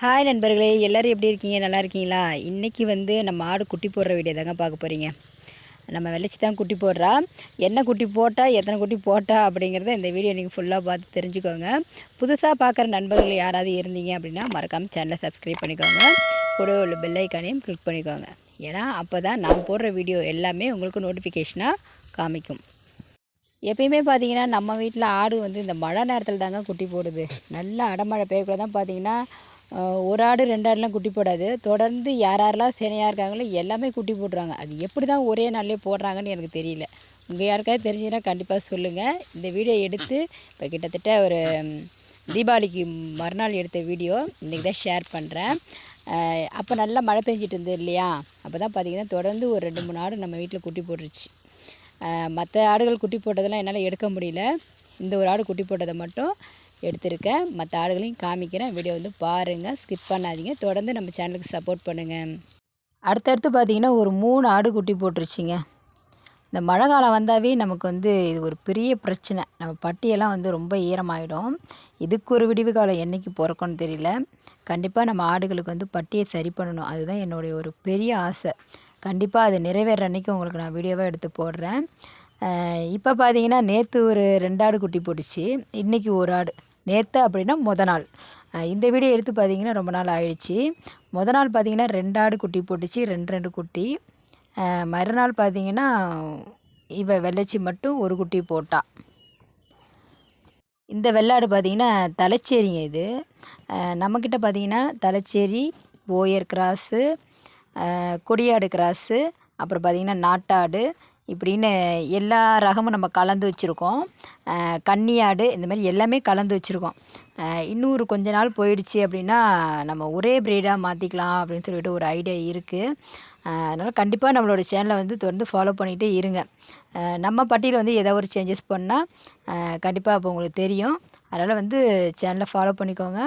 Hi நண்பர்களே. எல்லோரும் எப்படி இருக்கீங்க? நல்லா இருக்கீங்களா? இன்றைக்கி வந்து நம்ம ஆடு குட்டி போடுற வீடியோ தாங்க பார்க்க போகிறீங்க நம்ம வெள்ளச்சி தான் குட்டி போடுறா. என்ன குட்டி போட்டால் எத்தனை குட்டி போட்டா அப்படிங்கிறத இந்த வீடியோ நீங்கள் ஃபுல்லாக பார்த்து தெரிஞ்சுக்கோங்க. புதுசாக பார்க்குற நண்பர்கள் யாராவது இருந்தீங்க அப்படின்னா மறக்காமல் சேனலை சப்ஸ்கிரைப் பண்ணிக்கோங்க. கூட உள்ள பெல்லைக்கானையும் கிளிக் பண்ணிக்கோங்க. ஏன்னா அப்போ தான் நான் போடுற வீடியோ எல்லாமே உங்களுக்கு நோட்டிஃபிகேஷனாக காமிக்கும். எப்பயுமே பார்த்தீங்கன்னா நம்ம வீட்டில் ஆடு வந்து இந்த மழை நேரத்தில் தாங்க குட்டி போடுது. நல்லா அடமழை பெய்யக்குள்ள தான் பார்த்தீங்கன்னா ஒரு ஆடு ரெண்டு ஆடுலாம் குட்டி போடாது. தொடர்ந்து யார் யாரெல்லாம் சேனையாக இருக்காங்களோ எல்லாமே குட்டி போடுறாங்க அது எப்படி தான் ஒரே நாள்லேயே போடுறாங்கன்னு எனக்கு தெரியல. உங்கள் யாருக்காவது தெரிஞ்சுன்னா கண்டிப்பாக சொல்லுங்கள் இந்த வீடியோ எடுத்து இப்போ கிட்டத்தட்ட ஒரு தீபாவளிக்கு மறுநாள் எடுத்த வீடியோ. இன்றைக்கி தான் ஷேர் பண்ணுறேன் அப்போ நல்லா மழை பெஞ்சிட்டு இருந்தது இல்லையா? அப்போ தான் பார்த்தீங்கன்னா தொடர்ந்து ஒரு ரெண்டு மூணு ஆடு நம்ம வீட்டில் குட்டி போட்டுருச்சு. மற்ற ஆடுகள் குட்டி போட்டதெல்லாம் என்னால் எடுக்க முடியல. இந்த ஒரு ஆடு குட்டி போட்டதை மட்டும் எடுத்திருக்கேன். மற்ற ஆடுகளையும் காமிக்கிறேன். வீடியோ வந்து பாருங்கள் ஸ்கிப் பண்ணாதீங்க. தொடர்ந்து நம்ம சேனலுக்கு சப்போர்ட் பண்ணுங்கள் அடுத்தடுத்து பார்த்தீங்கன்னா ஒரு மூணு ஆடு குட்டி போட்டுருச்சுங்க. இந்த மழை காலம் வந்தாவே நமக்கு வந்து இது ஒரு பெரிய பிரச்சனை. நம்ம பட்டியெல்லாம் வந்து ரொம்ப ஈரமாயிடும். இதுக்கு ஒரு விடிவு காலம் என்றைக்கு பிறக்கும்னு தெரியல. கண்டிப்பாக நம்ம ஆடுகளுக்கு வந்து பட்டியை சரி பண்ணணும். அதுதான் என்னுடைய ஒரு பெரிய ஆசை. கண்டிப்பாக அது நிறைவேற அன்னைக்கு உங்களுக்கு நான் வீடியோவாக எடுத்து போடுறேன். இப்போ பார்த்தீங்கன்னா நேற்று ஒரு ரெண்டு ஆடு குட்டி போட்டுச்சு. இன்றைக்கி ஒரு ஆடு. நேற்று அப்படின்னா முத நாள். இந்த வீடியோ எடுத்து பார்த்தீங்கன்னா ரொம்ப நாள் ஆயிடுச்சு. முத நாள் பார்த்தீங்கன்னா ரெண்டு ஆடு குட்டி போட்டுச்சு ரெண்டு ரெண்டு குட்டி. மறுநாள் பார்த்தீங்கன்னா இவ வெள்ளச்சி மட்டும் ஒரு குட்டி போட்டா. இந்த வெள்ளாடு பார்த்திங்கன்னா தலைச்சேரிங்க இது. நம்மக்கிட்ட பார்த்தீங்கன்னா தலைச்சேரி ஓயர் கிராஸு கொடியாடு கிராஸு அப்புறம் பார்த்திங்கன்னா நாட்டாடு இப்படின்னு எல்லா ரகமும் நம்ம கலந்து வச்சுருக்கோம். கன்னியாடு இந்த மாதிரி எல்லாமே கலந்து வச்சுருக்கோம். இன்னொரு கொஞ்ச நாள் போயிடுச்சு அப்படின்னா நம்ம ஒரே ப்ரீடாக மாற்றிக்கலாம் அப்படின்னு சொல்லிட்டு ஒரு ஐடியா இருக்குது அதனால் கண்டிப்பாக நம்மளோட சேனலை வந்து தொடர்ந்து ஃபாலோ பண்ணிகிட்டே இருங்க. நம்ம பட்டியல் வந்து ஏதோ ஒரு சேஞ்சஸ் பண்ணால் கண்டிப்பாக அப்போ உங்களுக்கு தெரியும். அதனால் வந்து சேனலை ஃபாலோ பண்ணிக்கோங்க.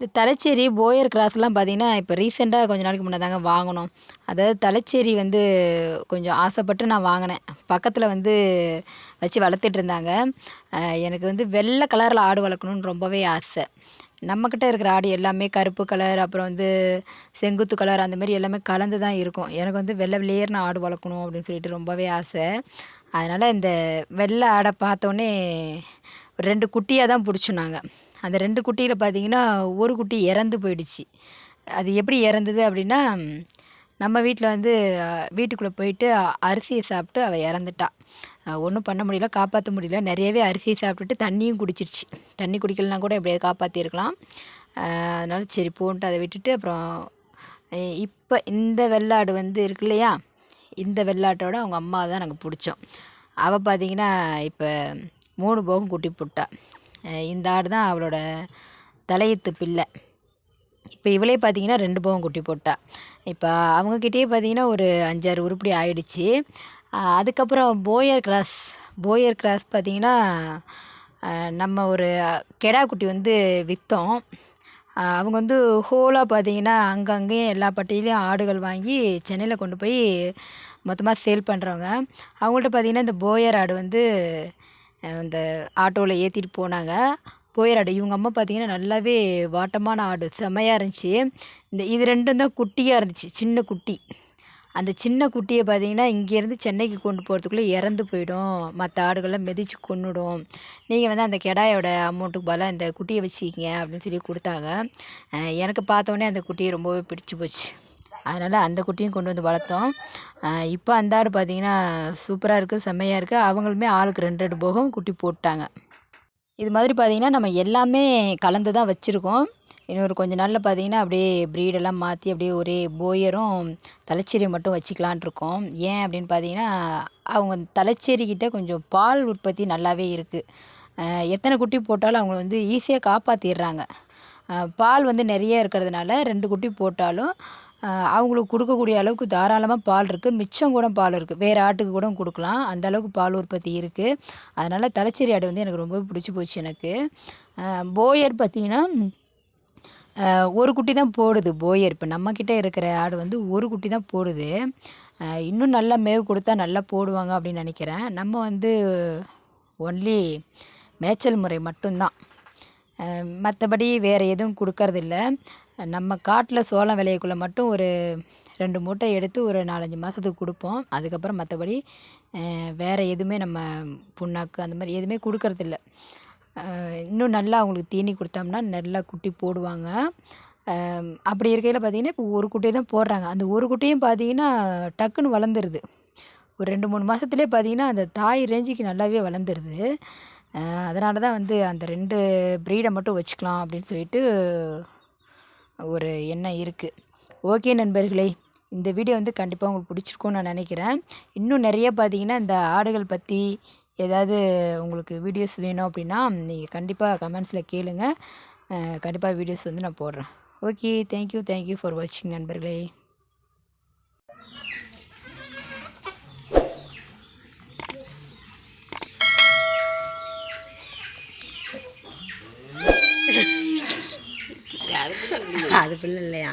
இந்த தலைச்சேரி போயர் கிராஸ்லாம் பார்த்தீங்கன்னா இப்போ ரீசெண்டாக கொஞ்ச நாளைக்கு முன்னே தாங்க வாங்கினோம். அதாவது தலைச்சேரி வந்து கொஞ்சம் ஆசைப்பட்டு நான் வாங்கினேன். பக்கத்தில் வந்து வச்சு வளர்த்துட்டு இருந்தாங்க. எனக்கு வந்து வெள்ளை கலரில் ஆடு வளர்க்கணுன்னு ரொம்பவே ஆசை. நம்மக்கிட்ட இருக்கிற ஆடு எல்லாமே கருப்பு கலர் அப்புறம் வந்து செங்குத்து கலர் அந்த மாதிரி எல்லாமே கலந்து தான் இருக்கும். எனக்கு வந்து வெள்ளை வெளியேறின ஆடு வளர்க்கணும் அப்படின்னு சொல்லிட்டு ரொம்பவே ஆசை. அதனால் இந்த வெள்ளை ஆடை பார்த்தோன்னே ரெண்டு குட்டியாக தான் பிடிச்சோம் நாங்கள் அந்த ரெண்டு குட்டியில் பார்த்தீங்கன்னா ஒரு குட்டி இறந்து போயிடுச்சு. அது எப்படி இறந்தது அப்படின்னா நம்ம வீட்டில் வந்து வீட்டுக்குள்ளே போயிட்டு அரிசியை சாப்பிட்டு அவள் இறந்துட்டா. ஒன்றும் பண்ண முடியல காப்பாற்ற முடியல. நிறையவே அரிசியை சாப்பிட்டுட்டு தண்ணியும் குடிச்சிருச்சு தண்ணி குடிக்கலனா கூட எப்படியாவது காப்பாற்றிருக்கலாம் அதனால சரி போன்ட்டு அதை விட்டுட்டு அப்புறம் இப்போ இந்த வெள்ளாடு வந்து இருக்கு இல்லையா? இந்த வெள்ளாட்டோட அவங்க அம்மா தான் நாங்கள் பிடிச்சோம். அவள் பார்த்தீங்கன்னா இப்போ மூணு போகம் குட்டி போட்டா. இந்த ஆடு தான் அவளோட தலையத்து பிள்ளை. இப்போ இவளே பார்த்தீங்கன்னா ரெண்டு போகம் குட்டி போட்டா. இப்போ அவங்கக்கிட்டேயே பார்த்தீங்கன்னா ஒரு அஞ்சாறு உருப்படி ஆயிடுச்சு. அதுக்கப்புறம் போயர் கிராஸ் போயர் கிராஸ் பார்த்தீங்கன்னா நம்ம ஒரு கெடா குட்டி வந்து விற்றோம் அவங்க வந்து ஹோலாக பார்த்தீங்கன்னா அங்கங்கேயும் எல்லா பட்டியிலையும் ஆடுகள் வாங்கி சென்னையில் கொண்டு போய் மொத்தமாக சேல் பண்ணுறவங்க அவங்கள்ட்ட பார்த்தீங்கன்னா இந்த போயர் ஆடு வந்து இந்த ஆட்டோவில் ஏற்றிட்டு போனாங்க. போயர் ஆடு இவங்க அம்மா பார்த்தீங்கன்னா நல்லாவே வாட்டமான ஆடு. செமையாக இருந்துச்சு. இந்த இது ரெண்டும் தான் குட்டியாக இருந்துச்சு. சின்ன குட்டி. அந்த சின்ன குட்டியை பார்த்தீங்கன்னா இங்கேருந்து சென்னைக்கு கொண்டு போகிறதுக்குள்ளே இறந்து போயிடும். மற்ற ஆடுகள்லாம் மிதித்து கொன்னுடும். நீங்கள் வந்து அந்த கெடாயோட அமௌண்ட்டுக்கு பதிலாக இந்த குட்டியை வச்சுக்கிங்க அப்படின்னு சொல்லி கொடுத்தாங்க. எனக்கு பார்த்தோன்னே அந்த குட்டியை ரொம்பவே பிடிச்சி போச்சு. அதனால் அந்த குட்டியும் கொண்டு வந்து வளர்த்தோம். இப்போ அந்த ஆடு பார்த்தீங்கன்னா சூப்பராக இருக்குது செம்மையாக இருக்குது அவங்களுமே ஆளுக்கு ரெண்டு ரெண்டு போகம் குட்டி போட்டாங்க. இது மாதிரி பார்த்தீங்கன்னா நம்ம எல்லாமே கலந்து தான் வச்சுருக்கோம். இன்னொரு கொஞ்ச நாளில் பார்த்தீங்கன்னா அப்படியே ப்ரீடெல்லாம் மாற்றி அப்படியே ஒரே போயரும் தலைச்சேரி மட்டும் வச்சுக்கலான் இருக்கோம். ஏன் அப்படின்னு பார்த்தீங்கன்னா அவங்க தலைச்சேரிக்கிட்ட கொஞ்சம் பால் உற்பத்தி நல்லாவே இருக்குது எத்தனை குட்டி போட்டாலும் அவங்கள வந்து ஈஸியாக காப்பாற்றிடுறாங்க பால் வந்து நிறைய இருக்கிறதுனால ரெண்டு குட்டி போட்டாலும் அவங்களுக்கு கொடுக்கக்கூடிய அளவுக்கு தாராளமாக பால் இருக்குது மிச்சம் கூட பால் இருக்குது வேறு ஆட்டுக்கு கூட கொடுக்கலாம். அந்த அளவுக்கு பால் உற்பத்தி இருக்குது அதனால் தலைச்சேரி ஆடு வந்து எனக்கு ரொம்ப பிடிச்சி போச்சு எனக்கு. போயர் பார்த்திங்கன்னா ஒரு குட்டி தான் போடுது போயர். இப்போ நம்மக்கிட்ட இருக்கிற ஆடு வந்து ஒரு குட்டி தான் போடுது. இன்னும் நல்லா மேவு கொடுத்தா நல்லா போடுவாங்க அப்படின்னு நினைக்கிறேன். நம்ம வந்து ஒன்லி மேய்ச்சல் முறை மட்டும்தான். மற்றபடி வேறு எதுவும் கொடுக்கறதில்ல. நம்ம காட்டில் சோளம் விளையக்குள்ள மட்டும் ஒரு ரெண்டு மூட்டை எடுத்து ஒரு நாலஞ்சு மாதத்துக்கு கொடுப்போம். அதுக்கப்புறம் மற்றபடி வேறு எதுவுமே நம்ம புண்ணாக்கு அந்த மாதிரி எதுவுமே கொடுக்கறதில்ல இன்னும் நல்லா அவங்களுக்கு தீனி கொடுத்தோம்னா நல்லா குட்டி போடுவாங்க. அப்படி இருக்கையில் பார்த்தீங்கன்னா இப்போ ஒரு குட்டி தான் போடுறாங்க. அந்த ஒரு குட்டியும் பார்த்தீங்கன்னா டக்குன்னு வளர்ந்துருது. ஒரு ரெண்டு மூணு மாதத்துலேயே பார்த்தீங்கன்னா அந்த தாய் ரேஞ்சுக்கு நல்லாவே வளர்ந்துருது. அதனால தான் வந்து அந்த ரெண்டு ப்ரீடை மட்டும் வச்சுக்கலாம் அப்படின்னு சொல்லிட்டு ஒரு எண்ணம் இருக்குது ஓகே நண்பர்களே இந்த வீடியோ வந்து கண்டிப்பாக உங்களுக்கு பிடிச்சிருக்கும்னு நான் நினைக்கிறேன். இன்னும் நிறைய பார்த்தீங்கன்னா இந்த ஆடுகள் பற்றி ஏதாவது உங்களுக்கு வீடியோஸ் வேணும் அப்படின்னா நீங்கள் கண்டிப்பாக கமெண்ட்ஸில் கேளுங்கள் கண்டிப்பாக வீடியோஸ் வந்து நான் போடுறேன். ஓகே தேங்க்யூ தேங்க்யூ ஃபார் வாட்சிங் நண்பர்களே. அது பிள்ளை இல்லையா